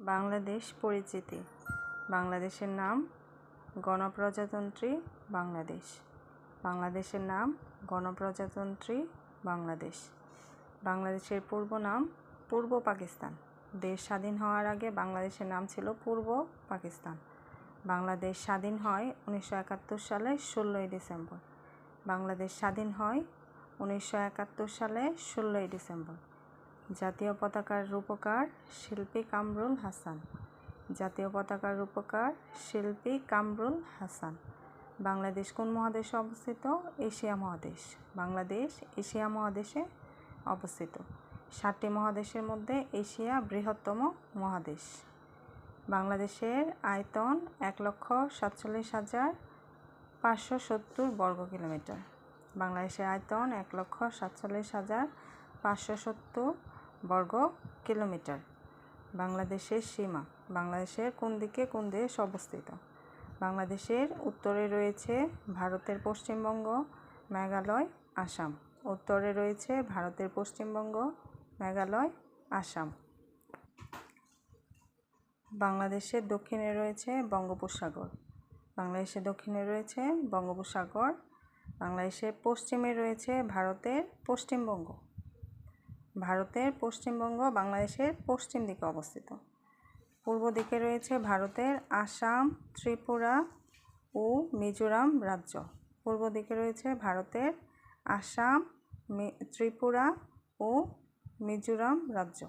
বাংলাদেশ পরিচিতি। বাংলাদেশের নাম গণপ্রজাতন্ত্রী বাংলাদেশ। বাংলাদেশের নাম গণপ্রজাতন্ত্রী বাংলাদেশ। বাংলাদেশের পূর্ব নাম পূর্ব পাকিস্তান। দেশ স্বাধীন হওয়ার আগে বাংলাদেশের নাম ছিল পূর্ব পাকিস্তান। বাংলাদেশ স্বাধীন হয় উনিশশো একাত্তর সালে ষোলোই ডিসেম্বর। বাংলাদেশ স্বাধীন হয় উনিশশো একাত্তর সালে ষোলোই ডিসেম্বর। জাতীয় পতাকার রূপকার শিল্পী কামরুল হাসান। জাতীয় পতাকার রূপকার শিল্পী কামরুল হাসান। বাংলাদেশ কোন মহাদেশে অবস্থিত? এশিয়া মহাদেশ। বাংলাদেশ এশিয়া মহাদেশে অবস্থিত। সাতটি মহাদেশের মধ্যে এশিয়া বৃহত্তম মহাদেশ। বাংলাদেশের আয়তন এক লক্ষ সাতচল্লিশ হাজার পাঁচশো সত্তর বর্গ কিলোমিটার। বাংলাদেশের আয়তন এক লক্ষ সাতচল্লিশ হাজার পাঁচশো সত্তর বর্গ কিলোমিটার। বাংলাদেশের সীমা। বাংলাদেশের কোন দিকে কোন দেশ অবস্থিত? বাংলাদেশের উত্তরে রয়েছে ভারতের পশ্চিমবঙ্গ, মেঘালয়, আসাম। উত্তরে রয়েছে ভারতের পশ্চিমবঙ্গ, মেঘালয়, আসাম। বাংলাদেশের দক্ষিণে রয়েছে বঙ্গোপসাগর। বাংলাদেশের দক্ষিণে রয়েছে বঙ্গোপসাগর। বাংলাদেশের পশ্চিমে রয়েছে ভারতের পশ্চিমবঙ্গ। ভারতের পশ্চিমবঙ্গ বাংলাদেশের পশ্চিম দিকে অবস্থিত। পূর্ব দিকে রয়েছে ভারতের আসাম, ত্রিপুরা ও মিজোরাম রাজ্য। পূর্ব দিকে রয়েছে ভারতের আসাম ত্রিপুরা ও মিজোরাম রাজ্য।